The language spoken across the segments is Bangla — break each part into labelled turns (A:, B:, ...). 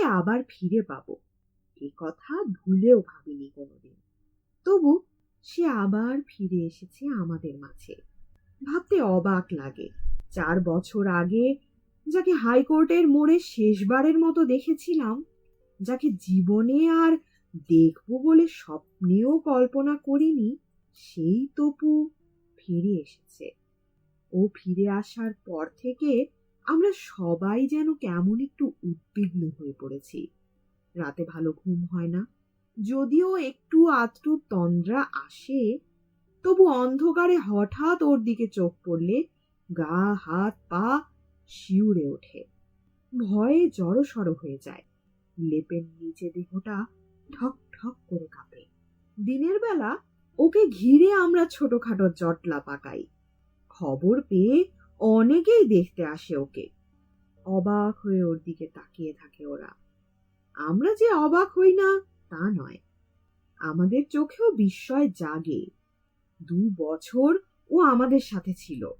A: ওকে আবার ফিরে পাবো। এ কথা ভুলেও ভাবিনি কোনোদিন। তবু সে আবার ফিরে এসেছে আমাদের মাঝে। ভাবতে অবাক লাগে। চার বছর আগে যাকে হাইকোর্টের মোড়ে শেষবারের মতো দেখেছিলাম, যাকে জীবনে আর দেখব বলে স্বপ্নেও কল্পনা করিনি, সেই তপু ফিরে এসেছে। ও ফিরে আসার পর থেকে আমরা সবাই যেন কেমন একটু উদ্বিগ্ন হয়ে পড়েছি। রাতে ভালো ঘুম হয় না। যদিও একটু আধটু তন্দ্রা আসে, তবু অন্ধকারে হঠাৎ ওর দিকে চোখ পড়লে গা, হাত, পা শিউরে ওঠে। ভয়ে জড়সড় হয়ে যায়। লেপের নিচে দেহটা ঠক ঠক করে কাঁপে। দিনের বেলা ওকে ঘিরে আমরা ছোটখাটো জটলা পাকাই। খবর পেয়ে অনেকেই দেখতে আসে ওকে। অবাক হয়ে ওর দিকে তাকিয়ে থাকে ওরা। আমরা যে অবাক হই না, তা নয়। আমাদের চোখেও বিস্ময় জাগে। দু বছর ও আমাদের সাথে ছিল।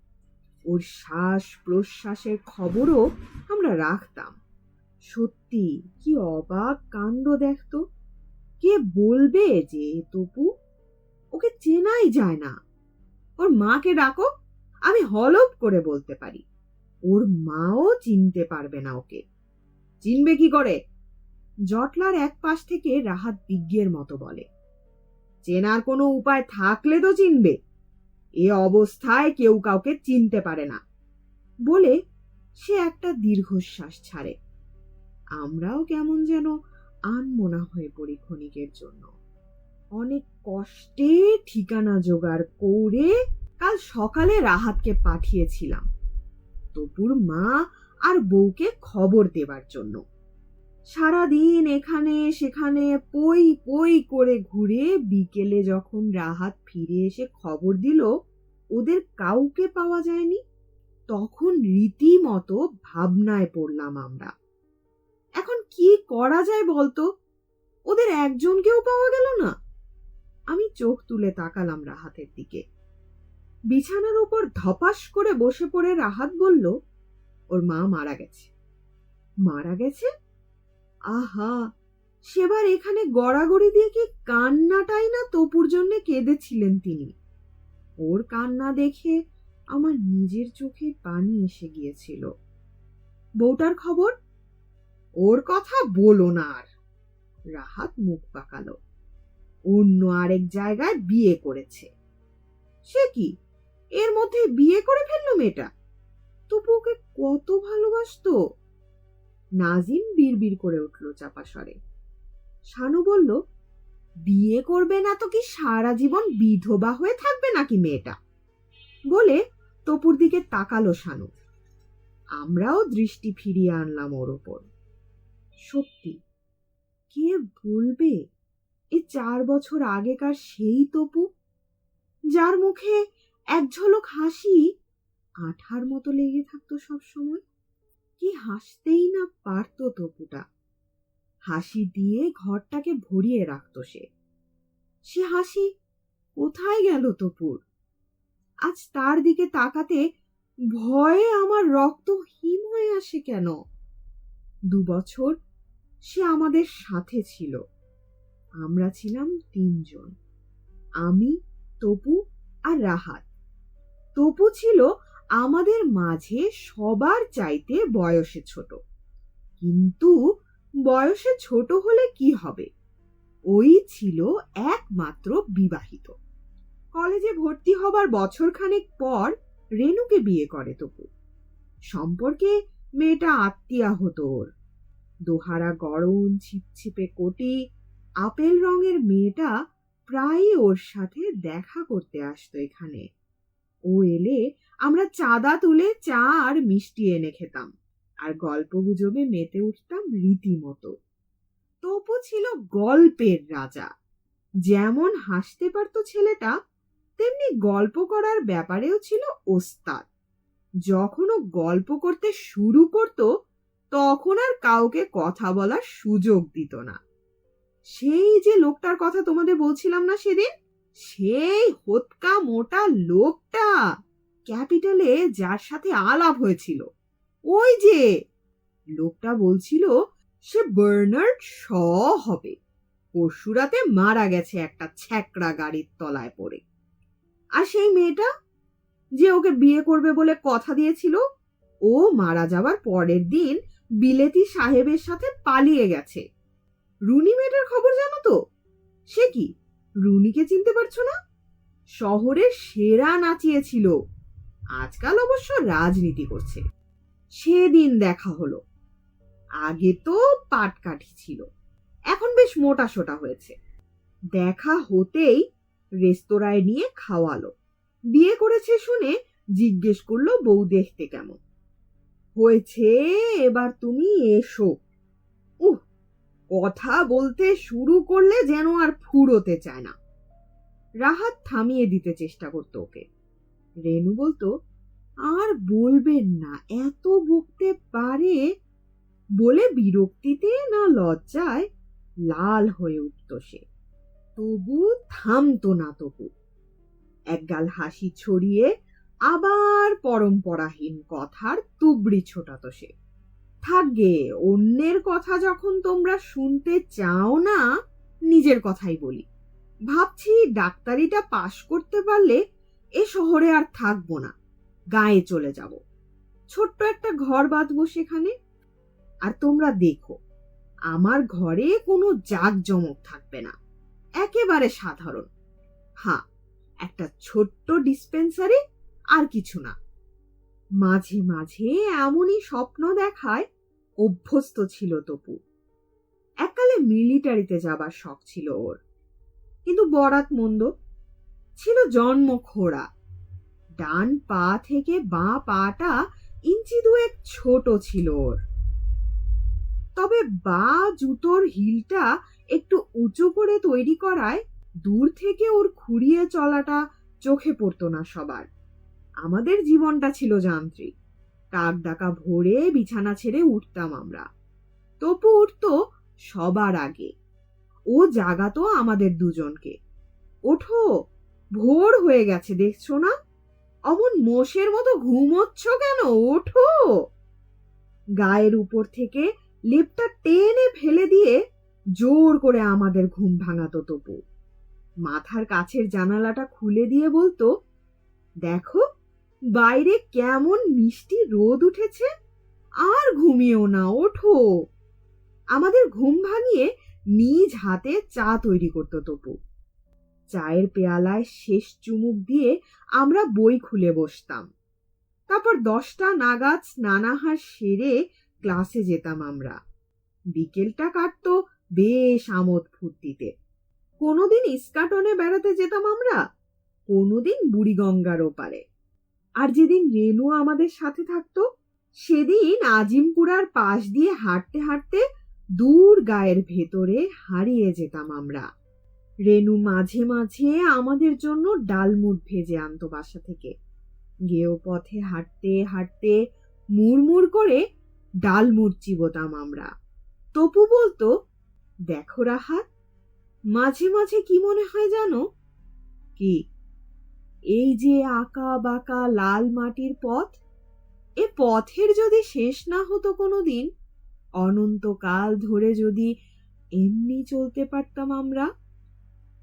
A: ওর শ্বাস প্রশ্বাসের খবরও আমরা রাখতাম। সত্যি, কি অবাক কাণ্ড দেখতো। কে বলবে যে, তপু? ওকে চেনাই যায় না। ওর মাকে ডাকো আমি হলপ করে বলতে পারি। ওর মাও চিনতে পারবে না ওকে। চিনবে কি করে? জটলার এক পাশ থেকে রাহাত বিজ্ঞের মতো বলে। চেনার কোনো উপায় থাকলে তো চিনবে। এ অবস্থায় কেউ কাউকে চিনতে পারে না। বলে সে একটা দীর্ঘশ্বাস ছাড়ে। আমরাও কেমন যেন আনমনা হয়ে পড়ি ক্ষণিকের জন্য। অনেক কষ্টে ঠিকানা জোগাড় করে কাল সকালে রাহাতকে পাঠিয়েছিলাম। তপুর মা আর বউকে খবর দেবার জন্য। সারাদিন এখানে সেখানে পই পই করে ঘুরে বিকেলে যখন রাহাত ফিরে এসে খবর দিল, ওদের কাউকে পাওয়া যায়নি, তখন রীতিমতো ভাবনায় পড়লাম আমরা। এখন কি করা যায় বলতো? ওদের একজনকেও পাওয়া গেল না। আমি চোখ তুলে তাকালাম রাহাতের দিকে। বিছানার উপর ধপাস করে বসে পড়ে রাহাত বলল, ওর মা মারা গেছে। মারা গেছে? আহা, সেবার এখানে গড়াগড়ি দিয়ে কি কান্নাটাই না তপুর জন্য কেঁদেছিলেন তিনি। ওর কান্না দেখে আমার নিজের চোখে পানি এসে গিয়েছিল। বউটার খবর? ওর কথা বলো না আর। রাহাত মুখ পাকালো। অন্য আরেক জায়গায় বিয়ে করেছে। সে কি এর মধ্যে বিয়ে করে ফেলল মেয়েটা। তবু ওকে কত ভালোবাসতো। নাজিম বিড়বিড় করে উঠল চাপা স্বরে। শানু বলল, বিয়ে করবে না তো কি সারা জীবন বিধবা হয়ে থাকবে নাকি মেয়েটা? বলে তপুর দিকে তাকালো শানু। আমরাও দৃষ্টি ফিরিয়ে আনলাম ওর ওপর। সত্যি, কে বলবে? এ চার বছর আগেকার সেই তপু, যার মুখে এক ঝলক হাসি আঠার মতো লেগে থাকতো সব সময়। কি হাসতেই না পারতো তপুটা। হাসি দিয়ে ঘরটাকে ভরিয়ে রাখতো সে। সে হাসি, কোথায় গেল তপুর? আজ তার দিকে তাকাতে ভয়ে আমার রক্ত হিম হয়ে আসে কেন? দু বছর সে আমাদের সাথে ছিল। আমরা ছিলাম তিনজন। আমি, তপু আর রাহাত। তপু ছিল আমাদের মাঝে সবার চাইতে বয়সে ছোট। কিন্তু বয়সে ছোট হলে কি হবে? ওই ছিল একমাত্র বিবাহিত। কলেজে ভর্তি হবার বছরখানেক পর রেনুকে বিয়ে করে তপু সম্পর্কে মেয়েটা আত্মীয়া হতো ওর। দোহারা গরম, ছিপছিপে কোটি, আপেল রঙের মেয়েটা প্রায়ই ওর সাথে দেখা করতে আসতো এখানে। ও এলে আমরা চাঁদা তুলে চা আর মিষ্টি এনে খেতাম। আর গল্প গুজবে মেতে উঠতাম রীতিমতো। তপু ছিল গল্পের রাজা। যেমন হাসতে পারত ছেলেটা, তেমনি গল্প করার ব্যাপারেও ছিল ওস্তাদ। যখন ও গল্প করতে শুরু করত, তখন আর কাউকে কথা বলার সুযোগ দিত না। সেই যে লোকটার কথা তোমাদের বলছিলাম না সেদিন সেই হোতকা মোটা লোকটা ক্যাপিটালে যার সাথে আলাপ হয়েছিল। ওই যে, লোকটা বলছিল সে বার্নার্ড শ হবে। পরশু রাতে মারা গেছে একটা ছ্যাকড়া গাড়ির তলায় পড়ে। আর সেই মেয়েটা যে ওকে বিয়ে করবে বলে কথা দিয়েছিল, ও মারা যাবার পরের দিন বিলেতি সাহেবের সাথে পালিয়ে গেছে। রুনি মেয়েটার খবর জানো তো? সে কি? রুনিকে চিনতে পারছ না? শহরের সেরা নাচিয়েছিল। আজকাল অবশ্য রাজনীতি করছে। সেদিন দেখা হলো। আগে তো পাটকাঠি ছিল। এখন বেশ মোটা সোটা হয়েছে। দেখা হতেই রেস্তোরাঁয় নিয়ে খাওয়ালো। বিয়ে করেছে শুনে জিজ্ঞেস করল বউ দেখতে কেমন। হয়েছে, এবার তুমি এসো। কথা বলতে শুরু করলে যেন আর ফুরোতে চায় না। রাহাত থামিয়ে দিতে চেষ্টা করতো ওকে। রেনু বলতো, আর বলবেন না, এত বকতে পারে বলে বিরক্তিতে না লজ্জায় লাল হয়ে উঠত সে। তবু থামতো না তবু। একগাল হাসি ছড়িয়ে আবার পরম্পরাহীন কথার তুবড়ি ছোটাতো সে। থাকবে অন্যের কথা যখন তোমরা শুনতে চাও না, নিজের কথাই বলি। ভাবছি ডাক্তারিটা পাশ করতে পারলে এ শহরে আর থাকব না, গায়ে চলে যাব। ছোট্ট একটা ঘর বাঁধবো সেখানে। আর তোমরা দেখো, আমার ঘরে কোনো জাঁকজমক থাকবে না। একেবারে সাধারণ। হ্যাঁ একটা ছোট্ট ডিসপেন্সারি আর কিছু না। মাঝে মাঝে এমনই স্বপ্ন দেখায় অভ্যস্ত ছিল তপু। এককালে মিলিটারিতে যাবার শখ ছিল ওর। কিন্তু বরাত মন্দ। ছিল জন্ম খোড়া। ডান পা থেকে বাঁ পাটা ইঞ্চি দুয়েক ছোট ছিল ওর। তবে বা জুতোর হিলটা একটু উঁচু করে তৈরি করায় দূর থেকে ওর খুঁড়িয়ে চলাটা চোখে পড়তো না সবার। আমাদের জীবনটা ছিল যান্ত্রিক। কাক ডাকা ভোরে বিছানা ছেড়ে উঠতাম আমরা। তপু উঠতো সবার আগে। ও জাগাতো আমাদের দুজনকে। ওঠো, ভোর হয়ে গেছে, দেখছ না? অমন মোষের মতো ঘুমোচ্ছ কেন? ওঠো! গায়ের উপর থেকে লেপটা টেনে ফেলে দিয়ে জোর করে আমাদের ঘুম ভাঙাতো তপু। মাথার কাছের জানালাটা খুলে দিয়ে বলতো, দেখো বাইরে কেমন মিষ্টি রোদ উঠেছে? আর ঘুমিও না, ওঠো। আমাদের ঘুম ভাঙিয়ে নিজ হাতে চা তৈরি করতো তপু। চায়ের পেয়ালায় শেষ চুমুক দিয়ে আমরা বই খুলে বসতাম। তারপর দশটা নাগাদ স্নানাহার সেরে ক্লাসে যেতাম আমরা। বিকেলটা কাটতো বেশ আমোদ ফুর্তিতে। কোনোদিন ইস্কাটনে বেড়াতে যেতাম আমরা, কোনোদিন বুড়িগঙ্গার ওপারে। আর যেদিন রেনু আমাদের সাথে থাকতো, সেদিন আজিমপুরার পাশ দিয়ে হাঁটতে হাঁটতে দূর গায়ের ভেতরে হারিয়ে যেতাম আমরা। রেনু মাঝে মাঝে আমাদের জন্য ডালমুট ভেজে আনতো বাসা থেকে। গেও পথে হাঁটতে হাঁটতে মুড়মুড় করে ডালমুট চিবোতাম আমরা। তপু বলতো, দেখো রাহাত, মাঝে মাঝে কি মনে হয় জানো? কি? এই যে আঁকা বাঁকা লাল মাটির পথ, এ পথের যদি শেষ না হতো কোনোদিন, অনন্তকাল ধরে যদি এমনি চলতে পারতাম আমরা?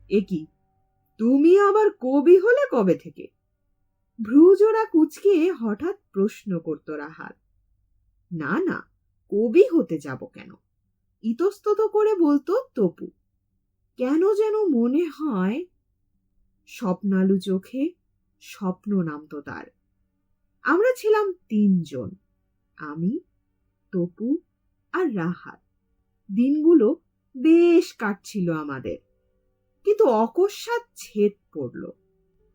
A: এ কি, তুমি আবার কবি হলে কবে থেকে? ভ্রুজোড়া কুচকে হঠাৎ প্রশ্ন করতো রাহাত। না না, কবি হতে যাব কেন? ইতস্তত করে বলতো তপু। কেন যেন মনে হয় স্বপ্নালু চোখে স্বপ্ন নামতো তার। আমরা ছিলাম তিনজন, আমি, তপু আর রাহাত। দিনগুলো বেশ কাটছিল আমাদের, কিন্তু অকস্মাৎ ছেদ পড়ল।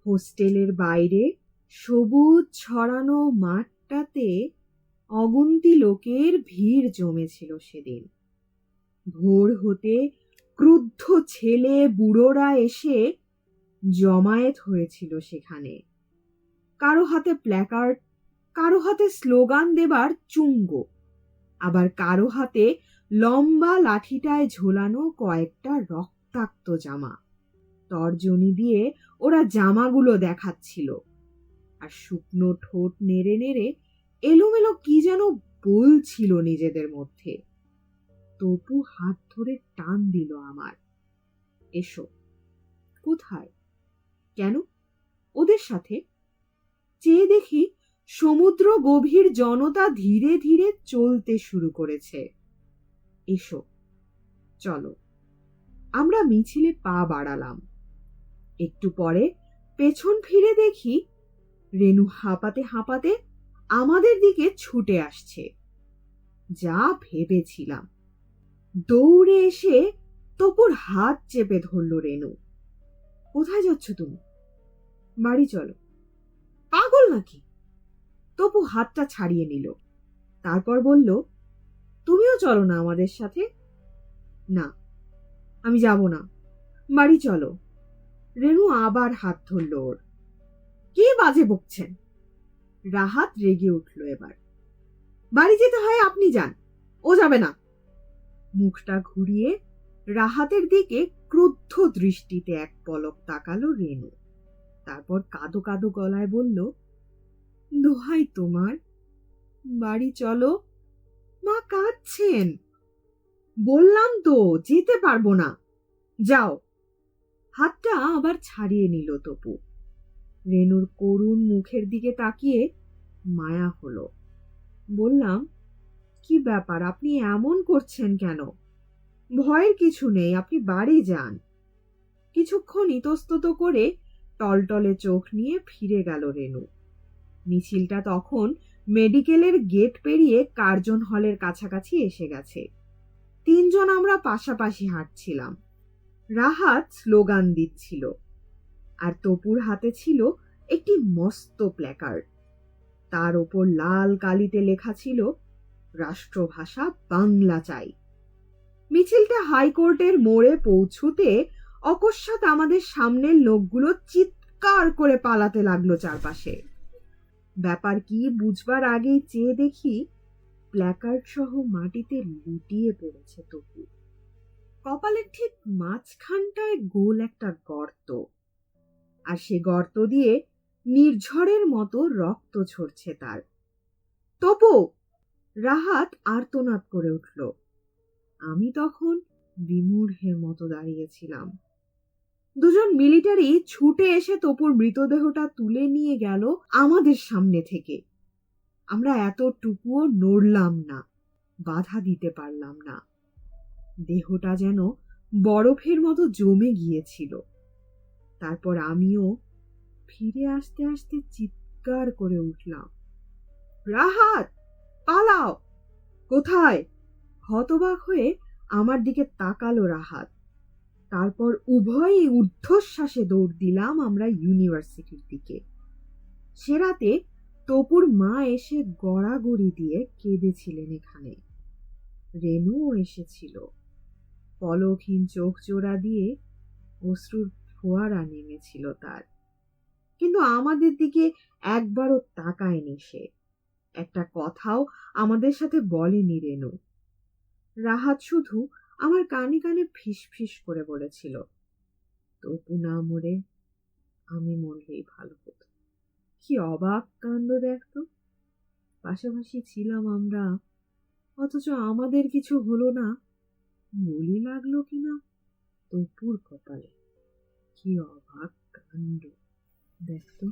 A: হোস্টেলের বাইরে সবুজ ছড়ানো মাঠটাতে অগুন্তি লোকের ভিড় জমেছিল সেদিন। ভোর হতে ক্রুদ্ধ ছেলে বুড়োরা এসে জমায়েত হয়েছিল সেখানে। কারও হাতে প্ল্যাকার্ড কারও হাতে স্লোগান দেবার চুঙ্গ, আবার কারও হাতে লম্বা লাঠিটায় ঝোলানো কয়েকটা রক্তাক্ত জামা। তর্জনী দিয়ে ওরা জামাগুলো দেখাচ্ছিল। আর শুকনো ঠোঁট নেড়ে নেড়ে এলোমেলো কি যেন বলছিল নিজেদের মধ্যে। তপু হাত ধরে টান দিল আমার। এসো, কোথায়? কেন? ওদের সাথে? চেয়ে দেখি সমুদ্র গভীর জনতা ধীরে ধীরে চলতে শুরু করেছে। এসো, চলো। আমরা মিছিলে পা বাড়ালাম। একটু পরে পেছন ফিরে দেখি রেনু হাঁপাতে হাঁপাতে আমাদের দিকে ছুটে আসছে। যা ভেবেছিলাম। দৌড়ে এসে তপুর হাত চেপে ধরল রেনু কোথায় যাচ্ছ তুমি? বাড়ি চলো। পাগল নাকি? তপু হাতটা ছাড়িয়ে নিল। তারপর বলল, তুমিও চলো না আমাদের সাথে? না, আমি যাব না। বাড়ি চলো। রেনু আবার হাত ধরল ওর। কে বাজে বকছেন? রাহাত রেগে উঠল এবার। বাড়ি যেতে হয়, আপনি যান। ও যাবে না। মুখটা ঘুরিয়ে রাহাতের দিকে ক্রুদ্ধ দৃষ্টিতে এক পলক তাকালো রেনু তারপর কাঁদো কাঁদো গলায় বলল, দোহাই তোমার। বাড়ি চলো। মা কাঁদছেন। বললাম তো, যেতে পারব না। যাও। হাতটা আবার ছাড়িয়ে নিল তপু। রেনুর করুণ মুখের দিকে তাকিয়ে মায়া হলো। বললাম, কি ব্যাপার? আপনি এমন করছেন কেন? ভয়ের কিছু নেই, আপনি বাড়ি যান। কিছুক্ষণ ইতস্তত করে টলটলে চোখ নিয়ে ফিরে গেল রেনু। মিছিলটা তখন মেডিকেলের গেট পেরিয়ে কার্জন হলের কাছাকাছি এসে গেছে। তিনজন আমরা পাশাপাশি হাঁটছিলাম। রাহাত স্লোগান দিচ্ছিল। আর তপুর হাতে ছিল একটি মস্ত প্ল্যাকার্ড। তার ওপর লাল কালিতে লেখা ছিল, রাষ্ট্রভাষা বাংলা চাই। মিছিলটা হাইকোর্টের মোড়ে পৌঁছুতে অকস্মাৎ আমাদের সামনের লোকগুলো চিৎকার করে পালাতে লাগল চারপাশে। ব্যাপার কি বুঝবার আগেই চেয়ে দেখি প্ল্যাকার্ড সহ মাটিতে লুটিয়ে পড়েছে তপু কপালের ঠিক মাঝখানটায় গোল একটা গর্ত। আর সে গর্ত দিয়ে নির্ঝরের মতো রক্ত ঝরছে তার। তপু রাহাত আর্তনাদ করে উঠল। আমি তখন বিমূঢ়ের মতো দাঁড়িয়েছিলাম। দুজন মিলিটারি ছুটে এসে তপুর মৃতদেহটা তুলে নিয়ে গেল আমাদের সামনে থেকে। আমরা এতটুকুও নড়লাম না, বাধা দিতে পারলাম না। দেহটা যেন বরফের মতো জমে গিয়েছিল। তারপর আমিও ফিরে আসতে আসতে চিৎকার করে উঠলাম। রাহাত, পালাও! কোথায়? হতবাক হয়ে আমার দিকে তাকালো রাহাত। তারপর উভয়ই ঊর্ধ্বশ্বাসে দৌড় দিলাম আমরা ইউনিভার্সিটির দিকে। সে রাতে তপুর মা এসে গড়াগড়ি দিয়ে কেঁদেছিলেন এখানে। রেনুও এসেছিল। পলকহীন চোখ জোড়া দিয়ে অশ্রুর ফোয়ারা নেমেছিল তার। কিন্তু আমাদের দিকে একবারও তাকায়নি সে। একটা কথাও আমাদের সাথে বলেনি রেনু রাহাত শুধু আমার কানে কানে ফিস ফিস করে বলেছিল, তবু না মরে আমি মরলেই ভালো হতো। কি অবাক কাণ্ড দেখতো। পাশাপাশি ছিলাম আমরা, অথচ আমাদের কিছু হলো না। বলি লাগল কিনা তপুর কপালে। কি অবাক কাণ্ড দেখতো।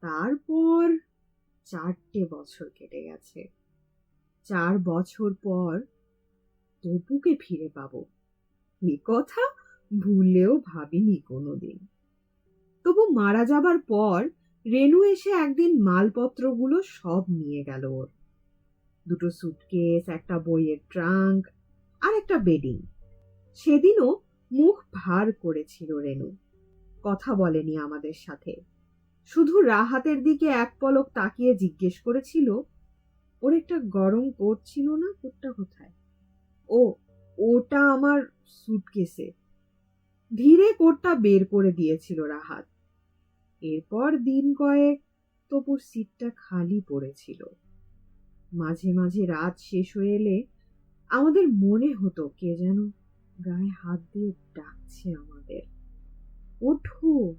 A: তারপর চারটে বছর কেটে গেছে। চার বছর পর তপুকে ফিরে পাবো। এ কথা ভুলেও ভাবিনি কোনোদিন। তবু মারা যাবার পর রেনু এসে একদিন মালপত্রগুলো সব নিয়ে গেল ওর। দুটো সুটকেস একটা বইয়ের ট্রাঙ্ক আর একটা বেডিং সেদিনও মুখ ভার করেছিল রেনু। কথা বলেনি আমাদের সাথে। শুধু রাহাতের দিকে এক পলক তাকিয়ে জিজ্ঞেস করেছিল ওর একটা গরম কোট ছিল না? কোটটা কোথায়? ও, ওটা আমার সুটকেসে ধীরে কোটটা বের করে দিয়েছিল রাহাত। এরপর দিন কয়েক তপুর সিটটা খালি পড়েছিল। মাঝে মাঝে রাত শেষ হয়ে এলে আমাদের মনে হতো কে যেন গায়ে হাত দিয়ে ডাকছে আমাদের। ওঠো,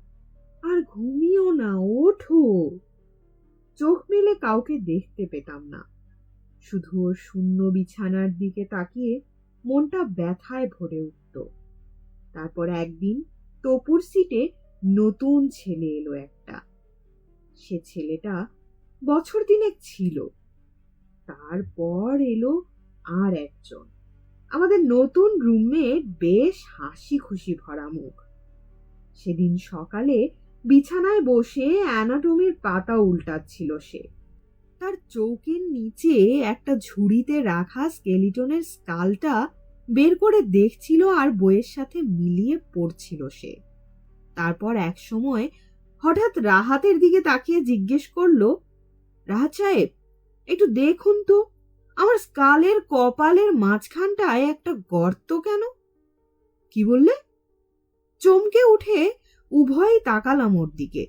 A: আর ঘুমিও না, ওঠো। চোখ মেলে কাউকে দেখতে পেতাম না। শুধু ওর শূন্য বিছানার দিকে তাকিয়ে মনটা ব্যথায় ভরে উঠত। তারপর একদিন তপুর সিটে নতুন ছেলে এলো একটা। সে ছেলেটা বছর দিনেক ছিল। তারপর এলো আর একজন। আমাদের নতুন রুমমেট বেশ হাসি খুশি ভরা মুখ। সেদিন সকালে বিছানায় বসে অ্যানাটমির পাতা উল্টাচ্ছিল সে। তার চৌকির নিচে একটা ঝুড়িতে রাখা স্কেলিটনের স্কালটা বের করে দেখছিল আর বইয়ের সাথে মিলিয়ে পড়ছিল সে। তারপর এক সময় হঠাৎ রাহাতের দিকে তাকিয়ে জিজ্ঞেস করল, রাহাত সাহেব, একটু দেখুন তো, আমার স্কালের কপালের মাঝখানটায় একটা গর্ত কেন? কি বললে? চমকে উঠে উভয়ই তাকালাম ওর দিকে।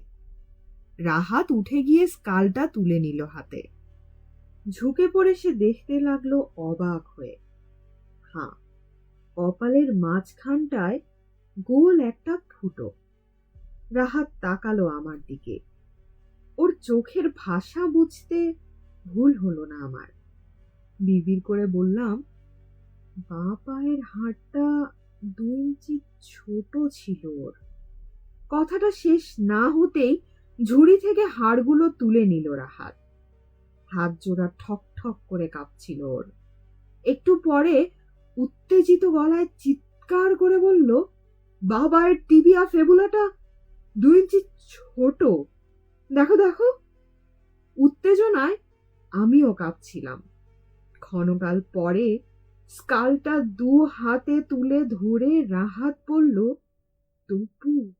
A: রাহাত উঠে গিয়ে স্কালটা তুলে নিল হাতে। ঝুঁকে পড়ে সে দেখতে লাগল অবাক হয়ে। হ্যাঁ কপালের মাঝখানটায় গোল একটা ফুটো। রাহাত তাকালো আমার দিকে। ওর চোখের ভাষা বুঝতে ভুল হলো না আমার। বিবির করে বললাম, বা পায়ের হাড়টা দু ইঞ্চি ছোট ছিল ওর। কথাটা শেষ না হতেই ঝুড়ি থেকে হাড়গুলো তুলে নিল রাহাত। হাত জোড়া ঠক ঠক করে কাঁপছিল ওর। একটু পরে উত্তেজিত গলায় চিৎকার করে বলল বাবার টিবিয়া ফেবুলাটা দু ইঞ্চি ছোট। দেখো দেখো। উত্তেজনায় আমিও কাঁপছিলাম। ক্ষণকাল পরে স্কালটা দু হাতে তুলে ধরে রাহাত বলল তপু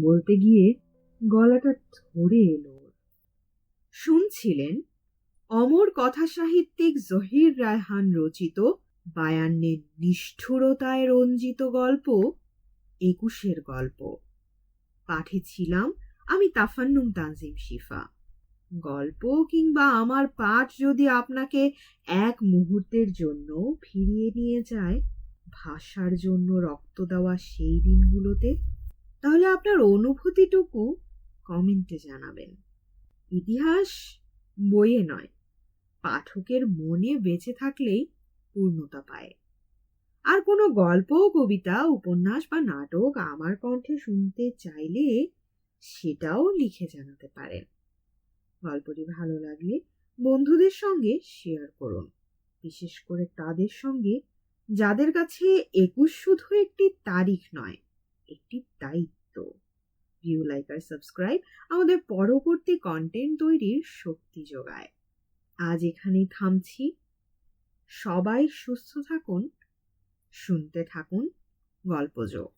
A: বলতে গিয়ে গলাটা ধরে এলো শুনছিলেন? অমর কথা সাহিত্যিক জহির রায়হান রচিত বায়ান্নের নিষ্ঠুরতায় রঞ্জিত গল্প, একুশের গল্প। পাঠে ছিলাম আমি তাফান্নুম তানজিম শিফা। গল্প কিংবা আমার পাঠ যদি আপনাকে এক মুহূর্তের জন্য ফিরিয়ে নিয়ে যায়, ভাষার জন্য রক্ত দেওয়া সেই দিনগুলোতে তাহলে আপনার অনুভূতিটুকু কমেন্টে জানাবেন। ইতিহাস বইয়ে নয়, পাঠকের মনে বেঁচে থাকলেই পূর্ণতা পায়। আর কোনো গল্প কবিতা, উপন্যাস বা নাটক আমার কণ্ঠে শুনতে চাইলে সেটাও লিখে জানাতে পারেন। গল্পটি ভালো লাগলে বন্ধুদের সঙ্গে শেয়ার করুন, বিশেষ করে তাদের সঙ্গে, যাদের কাছে একুশ শুধু একটি তারিখ নয় একটি দায়িত্ব। ভিউ লাইক আর সাবস্ক্রাইব আমাদের পরবর্তী কন্টেন্ট তৈরির শক্তি যোগায়। আজ এখানেই থামছি। সবাই সুস্থ থাকুন, শুনতে থাকুন গল্পযোগ